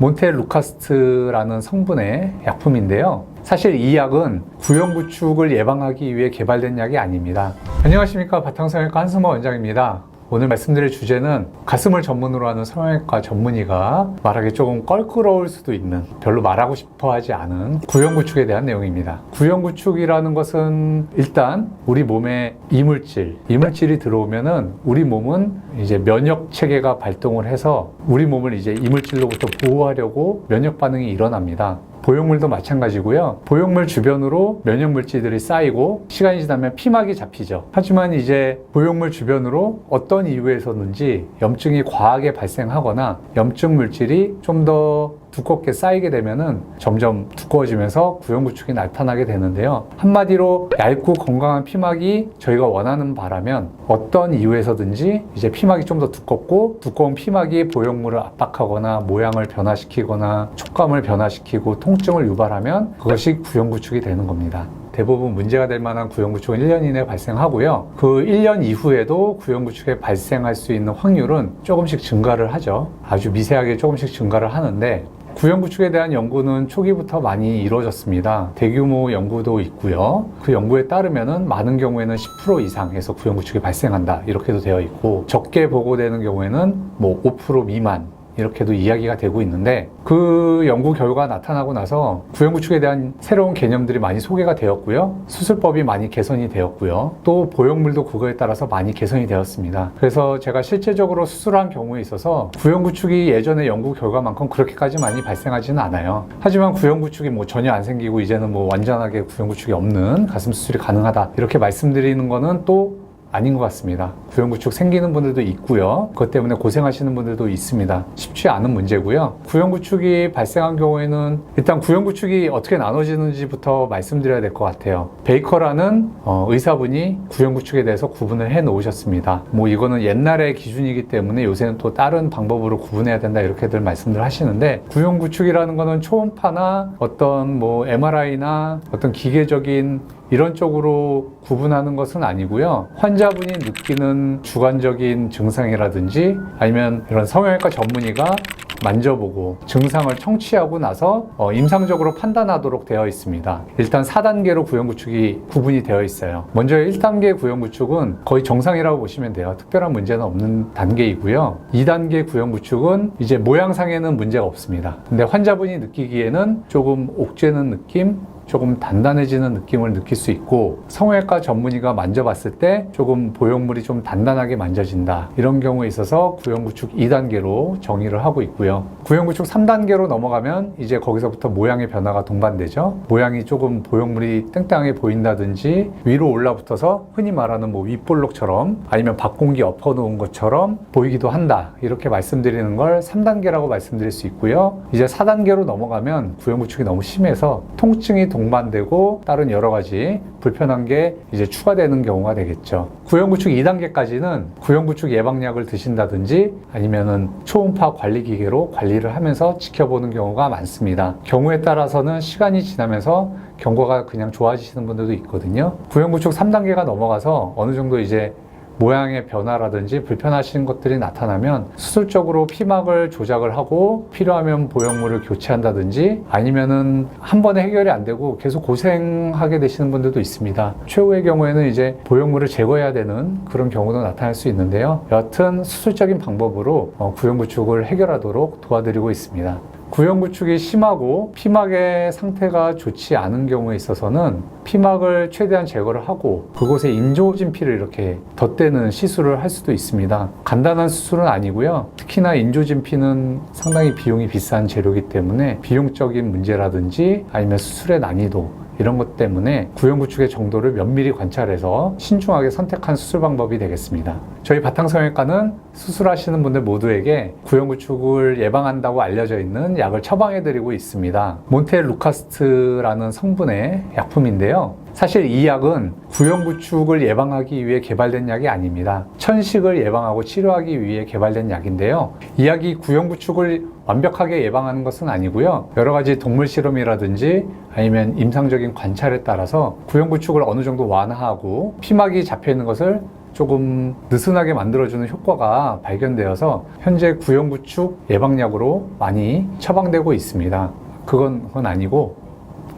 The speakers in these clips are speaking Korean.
몬텔루카스트라는 성분의 약품인데요. 사실 이 약은 구형구축을 예방하기 위해 개발된 약이 아닙니다. 안녕하십니까 바탕성형외과 한승모 원장입니다. 오늘 말씀드릴 주제는 가슴을 전문으로 하는 성형외과 전문의가 말하기 조금 껄끄러울 수도 있는 별로 말하고 싶어 하지 않은 구형구축에 대한 내용입니다. 구형구축이라는 것은 일단 우리 몸에 이물질, 이물질이 들어오면은 우리 몸은 이제 면역 체계가 발동을 해서 우리 몸을 이제 이물질로부터 보호하려고 면역 반응이 일어납니다. 보형물도 마찬가지고요. 보형물 주변으로 면역 물질들이 쌓이고 시간이 지나면 피막이 잡히죠. 하지만 이제 보형물 주변으로 어떤 이유에서든지 염증이 과하게 발생하거나 염증 물질이 좀더 두껍게 쌓이게 되면은 점점 두꺼워지면서 구형구축이 나타나게 되는데요. 한마디로 얇고 건강한 피막이 저희가 원하는 바라면 어떤 이유에서든지 이제 피막이 좀 더 두껍고 두꺼운 피막이 보형물을 압박하거나 모양을 변화시키거나 촉감을 변화시키고 통증을 유발하면 그것이 구형구축이 되는 겁니다. 대부분 문제가 될 만한 구형구축은 1년 이내에 발생하고요. 그 1년 이후에도 구형구축에 발생할 수 있는 확률은 조금씩 증가를 하죠. 아주 미세하게 조금씩 증가를 하는데 구형 구축에 대한 연구는 초기부터 많이 이루어졌습니다. 대규모 연구도 있고요. 그 연구에 따르면은 많은 경우에는 10% 이상에서 구형 구축이 발생한다. 이렇게도 되어 있고 적게 보고되는 경우에는 뭐 5% 미만 이렇게도 이야기가 되고 있는데 그 연구 결과가 나타나고 나서 구형구축에 대한 새로운 개념들이 많이 소개가 되었고요. 수술법이 많이 개선이 되었고요. 또 보형물도 그거에 따라서 많이 개선이 되었습니다. 그래서 제가 실제적으로 수술한 경우에 있어서 구형구축이 예전의 연구 결과만큼 그렇게까지 많이 발생하지는 않아요. 하지만 구형구축이 뭐 전혀 안 생기고 이제는 뭐 완전하게 구형구축이 없는 가슴 수술이 가능하다 이렇게 말씀드리는 거는 또 아닌 것 같습니다. 구형구축 생기는 분들도 있고요. 그것 때문에 고생하시는 분들도 있습니다. 쉽지 않은 문제고요. 구형구축이 발생한 경우에는 일단 구형구축이 어떻게 나눠지는지부터 말씀드려야 될 것 같아요. 베이커라는 어, 의사분이 구형구축에 대해서 구분을 해 놓으셨습니다. 뭐 이거는 옛날의 기준이기 때문에 요새는 또 다른 방법으로 구분해야 된다 이렇게들 말씀들 하시는데 구형구축이라는 거는 초음파나 어떤 뭐 MRI나 어떤 기계적인 이런 쪽으로 구분하는 것은 아니고요. 환자분이 느끼는 주관적인 증상이라든지 아니면 이런 성형외과 전문의가 만져보고 증상을 청취하고 나서 어, 임상적으로 판단하도록 되어 있습니다. 일단 4단계로 구형 구축이 구분이 되어 있어요. 먼저 1단계 구형 구축은 거의 정상이라고 보시면 돼요. 특별한 문제는 없는 단계이고요. 2단계 구형 구축은 이제 모양상에는 문제가 없습니다. 근데 환자분이 느끼기에는 조금 옥죄는 느낌, 조금 단단해지는 느낌을 느낄 수 있고 성형외과 전문의가 만져봤을 때 조금 보형물이 좀 단단하게 만져진다. 이런 경우에 있어서 구형구축 2단계로 정의를 하고 있고요. 구형구축 3단계로 넘어가면 이제 거기서부터 모양의 변화가 동반되죠. 모양이 조금 보형물이 땡땡하게 보인다든지 위로 올라붙어서 흔히 말하는 뭐 윗볼록처럼 아니면 박공기 엎어놓은 것처럼 보이기도 한다. 이렇게 말씀드리는 걸 3단계라고 말씀드릴 수 있고요. 이제 4단계로 넘어가면 구형구축이 너무 심해서 통증이 동반되고 다른 여러 가지 불편한 게 이제 추가되는 경우가 되겠죠. 구형구축 2단계까지는 구형구축 예방약을 드신다든지 아니면은 초음파 관리 기계로 관리를 하면서 지켜보는 경우가 많습니다. 경우에 따라서는 시간이 지나면서 경과가 그냥 좋아지시는 분들도 있거든요. 구형구축 3단계가 넘어가서 어느 정도 이제 모양의 변화라든지 불편하신 것들이 나타나면 수술적으로 피막을 조작을 하고 필요하면 보형물을 교체한다든지 아니면은 한 번에 해결이 안 되고 계속 고생하게 되시는 분들도 있습니다. 최후의 경우에는 이제 보형물을 제거해야 되는 그런 경우도 나타날 수 있는데요. 여튼 수술적인 방법으로 어, 구형 구축을 해결하도록 도와드리고 있습니다. 구형 구축이 심하고 피막의 상태가 좋지 않은 경우에 있어서는 피막을 최대한 제거를 하고 그곳에 인조진 피를 이렇게 덧대는 시술을 할 수도 있습니다. 간단한 수술은 아니고요. 특히나 인조진 피는 상당히 비용이 비싼 재료이기 때문에 비용적인 문제라든지 아니면 수술의 난이도 이런 것 때문에 구형구축의 정도를 면밀히 관찰해서 신중하게 선택한 수술 방법이 되겠습니다. 저희 바탕성형외과는 수술하시는 분들 모두에게 구형구축을 예방한다고 알려져 있는 약을 처방해드리고 있습니다. 몬텔루카스트라는 성분의 약품인데요. 사실 이 약은 구형구축을 예방하기 위해 개발된 약이 아닙니다. 천식을 예방하고 치료하기 위해 개발된 약인데요. 이 약이 구형구축을 완벽하게 예방하는 것은 아니고요. 여러 가지 동물 실험이라든지 아니면 임상적인 관찰에 따라서 구형구축을 어느 정도 완화하고 피막이 잡혀 있는 것을 조금 느슨하게 만들어주는 효과가 발견되어서 현재 구연구축 예방약으로 많이 처방되고 있습니다. 그건, 그건 아니고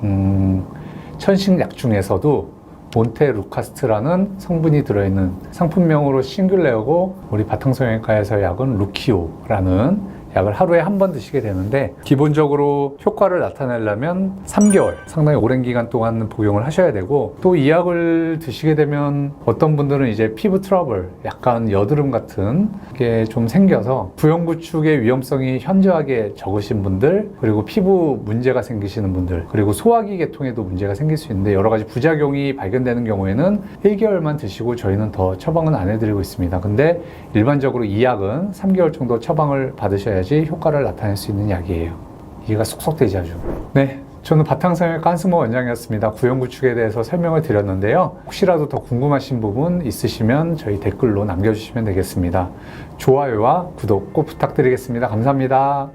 음, 천식약 중에서도 몬테루카스트라는 성분이 들어있는 상품명으로 싱글레어고 우리 바탕성형외과에서 약은 루키오라는 약을 하루에 한 번 드시게 되는데 기본적으로 효과를 나타내려면 3개월 상당히 오랜 기간 동안 복용을 하셔야 되고 또 이 약을 드시게 되면 어떤 분들은 이제 피부 트러블 약간 여드름 같은 게 좀 생겨서 부영구축의 위험성이 현저하게 적으신 분들 그리고 피부 문제가 생기시는 분들 그리고 소화기 계통에도 문제가 생길 수 있는데 여러 가지 부작용이 발견되는 경우에는 1개월만 드시고 저희는 더 처방은 안 해드리고 있습니다. 근데 일반적으로 이 약은 3개월 정도 처방을 받으셔야 지 효과를 나타낼 수 있는 약이에요. 이해가 쏙쏙 되지 아주. 네. 저는 바탕성형외과 한승모 원장이었습니다. 구형구축에 대해서 설명을 드렸는데요. 혹시라도 더 궁금하신 부분 있으시면 저희 댓글로 남겨주시면 되겠습니다. 좋아요와 구독 꼭 부탁드리겠습니다. 감사합니다.